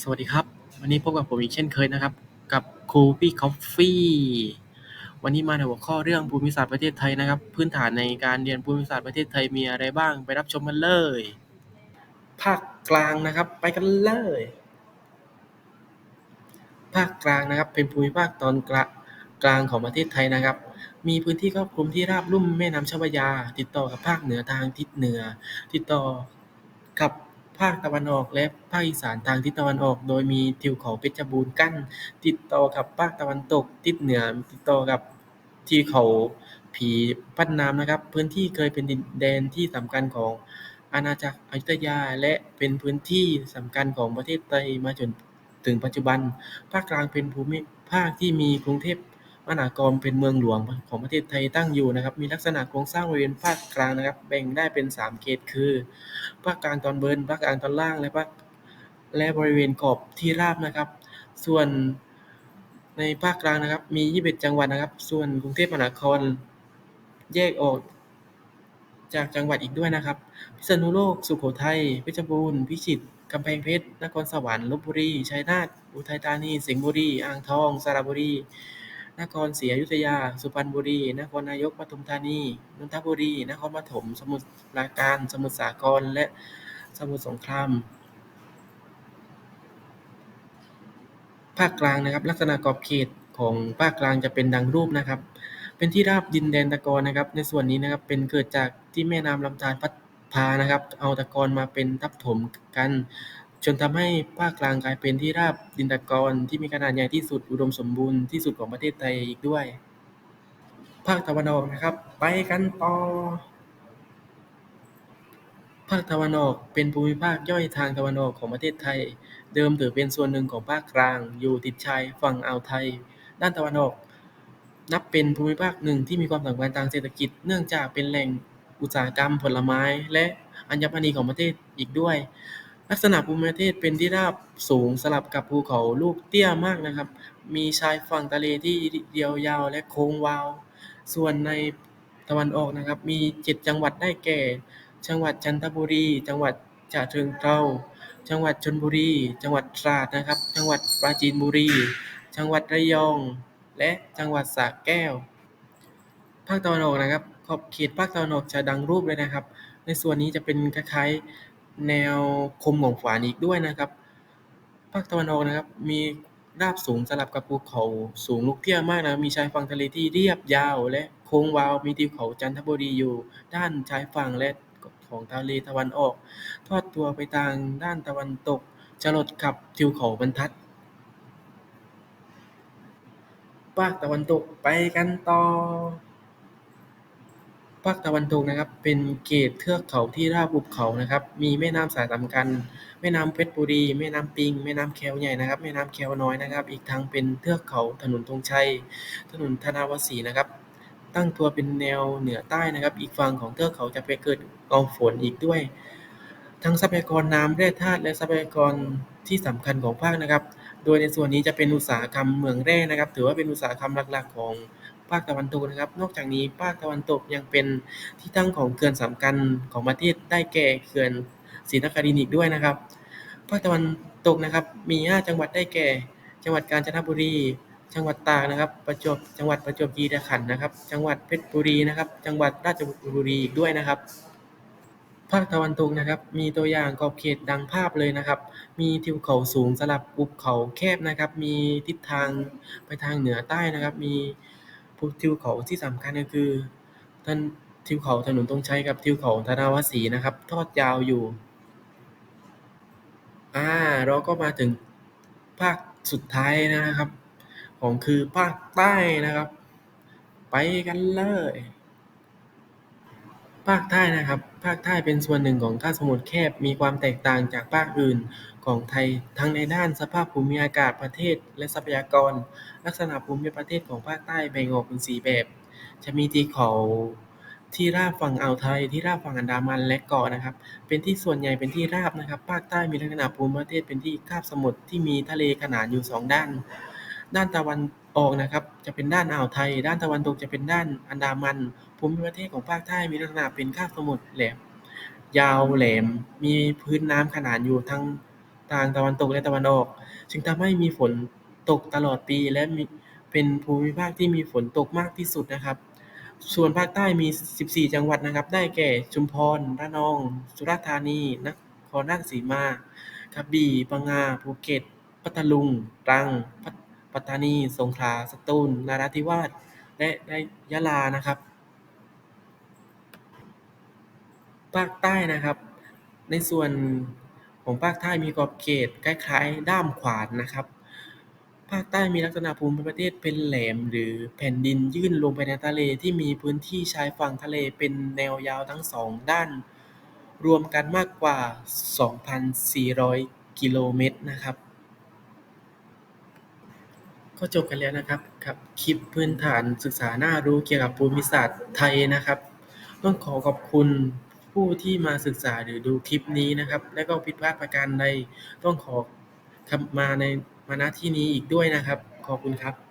สวัสดีครับ วันนี้พบกับผมอีกเช่นเคยนะครับ กับครูพี่คอฟฟี่วันนี้มาในหัวข้อเรื่องภูมิศาสตร์ประเทศไทยนะครับ พื้นฐานในการเรียนภูมิศาสตร์ประเทศไทยมีอะไรบ้างไปรับชมกันเลย ภาคกลางนะครับ ไปกันเลย ภาคกลางนะครับ เป็นภูมิภาคตอนกลางกลางของประเทศไทยนะครับ มีพื้นที่ครอบคลุมที่ราบลุ่มแม่น้ำเจ้าพระยา ติดต่อกับภาคเหนือทางทิศเหนือ ติดต่อกับ ภาคตะวันออกและภาคอีสานทางทิศตะวันออก โดยมีทิวเขาเพชรบูรณ์กั้น ติดต่อกับภาคตะวันตก ทิศเหนือติดต่อกับทิวเขาผีพัดน้ำนะครับ พื้นที่เคยเป็นดินแดนที่สำคัญของอาณาจักรอยุธยา และเป็นพื้นที่สำคัญของประเทศไทยมาจนถึงปัจจุบัน ภาคกลางเป็นภูมิภาคที่มีกรุงเทพ มหานครเป็นเมืองหลวงของประเทศไทยตั้งอยู่นะครับ มีลักษณะโครงสร้างบริเวณภาคกลางนะครับ แบ่งได้เป็น 3 เขตคือภาคกลางตอนบนภาคกลางตอนล่างและภาคและบริเวณขอบที่ราบนะครับ ส่วนในภาคกลางนะครับ มี 21 จังหวัดนะครับ ส่วนกรุงเทพมหานครแยกออกจากจังหวัดอีกด้วยนะครับ พิษณุโลก สุโขทัย เพชรบูรณ์ พิจิตร กำแพงเพชร นครสวรรค์ลพบุรี ชัยนาท อุทัยธานี สิงห์บุรี อ่างทอง สระบุรี นครศรีอยุธยา สุพรรณบุรี นครนายก ปทุมธานี นนทบุรี นครปฐม สมุทรปราการ สมุทรสาคร และสมุทรสงคราม ภาคกลางนะครับ ลักษณะขอบเขตของภาคกลางจะเป็นดังรูปนะครับ เป็นที่ราบดินแดนตะกอนนะครับ ในส่วนนี้นะครับ เป็นเกิดจากที่แม่น้ำลำธารพัดพานะครับ เอาตะกอนมาเป็นทับถมกัน จนทำให้ภาคกลางกลายเป็นที่ราบดินตะกอนที่มีขนาดใหญ่ที่สุด อุดมสมบูรณ์ที่สุดของประเทศไทยอีกด้วย ภาคตะวันออกนะครับ ไปกันต่อ ภาคตะวันออกเป็นภูมิภาคย่อยทางตะวันออกของประเทศไทย เดิมถือเป็นส่วนหนึ่งของภาคกลาง อยู่ติดชายฝั่งอ่าวไทย ด้านตะวันออก นับเป็นภูมิภาคหนึ่งที่มีความสำคัญทางเศรษฐกิจ เนื่องจากเป็นแหล่งอุตสาหกรรมผลไม้ และอัญมณีของประเทศอีกด้วย ลักษณะภูมิประเทศเป็นที่ราบสูงสลับกับภูเขาลูกเตี้ยมากนะครับ มีชายฝั่งทะเลที่เรียวยาวและโค้งวาว ส่วนในตะวันออกนะครับ มี7จังหวัดได้แก่ จังหวัดจันทบุรี จังหวัดฉะเชิงเทราจังหวัดชลบุรี จังหวัดตราดนะครับ จังหวัดปราจีนบุรี จังหวัดระยอง และจังหวัดสระแก้ว ภาคตะวันออกนะครับ ขอบเขตภาคตะวันออกจะดังรูปเลยนะครับ ในส่วนนี้จะเป็นคล้ายๆ แนวคมของฝานอีกด้วยนะครับ ภาคตะวันออกนะครับ มีราบสูงสลับกับภูเขาสูงลูกเตี้ยมากนะมีชายฝั่งทะเลที่เรียบยาว และโค้งวาวมีทิวเขาจันทบุรีอยู่ ด้านชายฝั่งและของทะเลตะวันออก ทอดตัวไปทางด้านตะวันตกจรดกับทิวเขาบรรทัดภาคตะวันตกไปกันต่อ ภาคตะวันตกนะครับ เป็นเขตเทือกเขาที่ราบหุบเขานะครับ มีแม่น้ำสายสำคัญ แม่น้ำเพชรบุรี แม่น้ำปิง แม่น้ำแควใหญ่นะครับ แม่น้ำแควน้อยนะครับ อีกทั้งเป็นเทือกเขาถนนธงชัย ถนนธนาวสีนะครับ ตั้งตัวเป็นแนวเหนือใต้นะครับ อีกฝั่งของเทือกเขาจะไปเกิดกองฝนอีกด้วย ทั้งทรัพยากรน้ำแร่ธาตุและทรัพยากรที่สำคัญของภาคนะครับ โดยในส่วนนี้จะเป็นอุตสาหกรรมเหมืองแร่นะครับ ถือว่าเป็นอุตสาหกรรมหลัก ๆ ของ ภาคตะวันตกนะครับ นอกจากนี้ภาคตะวันตกยังเป็นที่ตั้งของเขื่อนสำคัญของประเทศได้แก่เขื่อนศรีนครินทร์อีกด้วยนะครับ ภาคตะวันตกนะครับมี 5 จังหวัดได้แก่ จังหวัดกาญจนบุรี จังหวัดตากนะครับประจวบจังหวัดประจวบคีรีขันธ์นะครับ จังหวัดเพชรบุรีนะครับ จังหวัดราชบุรีอีกด้วยนะครับภาคตะวันตกนะครับมีตัวอย่างขอบเขตดังภาพเลยนะครับ มีทิวเขาสูงสลับหุบเขาแคบนะครับ มีทิศทางไปทางเหนือใต้นะครับ มี ภูทิวเขาที่สำคัญก็คือ ท่านทิวเขาถนนตรงชัยกับทิวเขาธนาวสีนะครับ ทอดยาวอยู่ อ่าเราก็มาถึงภาคสุดท้ายนะครับ ของคือภาคใต้นะครับ ไปกันเลย ภาคใต้นะครับ ภาคใต้เป็นส่วนหนึ่งของคาบสมุทรแคบ มีความแตกต่างจากภาคอื่นของไทยทั้งในด้านสภาพภูมิอากาศประเทศและทรัพยากร ลักษณะภูมิประเทศของภาคใต้แบ่งออกเป็น4แบบ จะมีที่เขาที่ราบฝั่งอ่าวไทย ที่ราบฝั่งอันดามัน และเกาะนะครับ เป็นที่ส่วนใหญ่เป็นที่ราบนะครับ ภาคใต้มีลักษณะภูมิประเทศเป็นที่คาบสมุทรที่มีทะเลขนานอยู่2ด้าน ด้านตะวัน ออกนะครับ จะเป็นด้านอ่าวไทย ด้านตะวันตกจะเป็นด้านอันดามัน ภูมิประเทศของภาคใต้มีลักษณะเป็นคาบสมุทรแหลมยาวแหลม มีพื้นน้ำขนานอยู่ทางทางตะวันตกและตะวันออก จึงทำให้มีฝนตกตลอดปี และมีเป็นภูมิภาคที่มีฝนตกมากที่สุดนะครับ ส่วนภาคใต้มี 14 จังหวัดนะครับ ได้แก่ ชุมพร ระนอง สุราษฎร์ธานี นครราชสีมา กระบี่ พังงา ภูเก็ต พัทลุง ตรัง ปัตตานี สงขลา สตูล นราธิวาส และในยะลา นะครับ ภาคใต้นะครับ ในส่วนของภาคใต้มีขอบเขตคล้ายๆ ด้ามขวานนะครับ ภาคใต้มีลักษณะภูมิประเทศเป็นแหลม หรือแผ่นดินยื่นลงไปในทะเลที่มีพื้นที่ชายฝั่งทะเลเป็นแนวยาวทั้งสองด้าน รวมกันมากกว่า 2,400 กิโลเมตรนะครับ ก็จบกันแล้วนะครับกับคลิปพื้นฐานศึกษาน่ารู้เกี่ยวกับภูมิศาสตร์ไทยนะครับ ต้องขอขอบคุณผู้ที่มาศึกษาหรือดูคลิปนี้นะครับ และก็ผิดพลาดประการใดต้องขอมาในมาณที่นี้อีกด้วยนะครับ ขอบคุณครับ